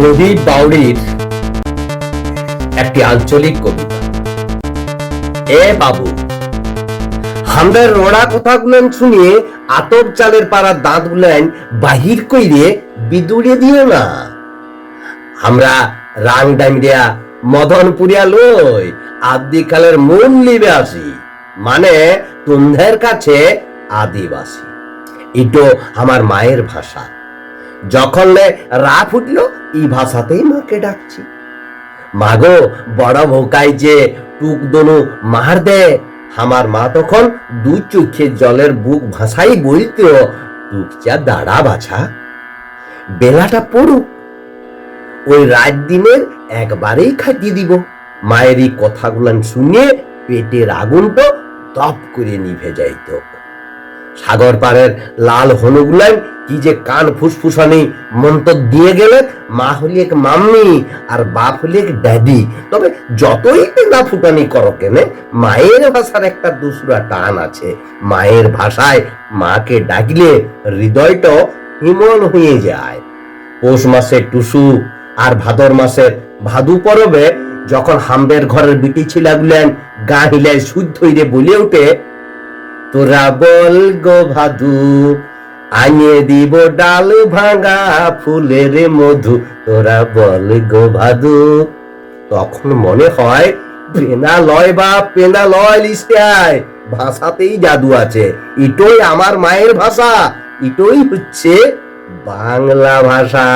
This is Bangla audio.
প্রদীপ বাউরির একটি আঞ্চলিক কবিতা। এ বাবু আমাদের রোড়া কথাগুলো শুনিয়ে আতপ চালের পাড়ার দাঁত গুলেন বাহির কইরে বিদুড়ে দিও না। আমরা রাং ডাইমরিয়া মদনপুরিয়া লই আদিকালের মূল লিবে আসি মানে তুন্ধের কাছে আদিবাসী। ইটো আমার মায়ের ভাষা। যখন লে রা ফুটলো এই ভাষাতেই মাকে ডাকছি। মাগো, বড় ভোকাই যে টুক দনু মার দে। আমার মা তখন দু চোখে জলের বুক ভাষাই বলতো টুকচা দাঁড়া বাছা। বেলাটা পড়ুক। ওই রাত দিনের একবারেই খাটিয়ে দিব। মায়ের এই কথাগুলান শুনে পেটের আগুন তো তপ করে নিভে যাইত। সাগর পাড়ের লাল হনুগুলান কি যে কান ফুসফুসানি মন্তর দিয়ে গেলে মা হলি এক মাম্মি আর বাপ হলি এক ড্যাডি। তবে যতই না ফুটানি করো কেনে মায়ের ভাষার একটা দুসরা টান আছে। মায়ের ভাষায় মাকে ডাকলে হৃদয়টা হিমল হয়ে যায়। পৌষ মাসে টুসু আর ভাদর মাসের ভাদু পরবে, যখন হাম্বের ঘরের বিটি ছিলাগুলেন গা হিলায় শুদ্ধ হইরে বলে ওঠে তোরা বল গো ভাদু, আনিয়ে দিব ডাল ভাঙা ফুলের মধু। তোরা বল গো ভাদু। তখন মনে হয় পেনা লয় বা পেনা লয় লিস্টায় ভাষাতেই জাদু আছে। ইটোই আমার মায়ের ভাষা, ইটোই হচ্ছে বাংলা ভাষা।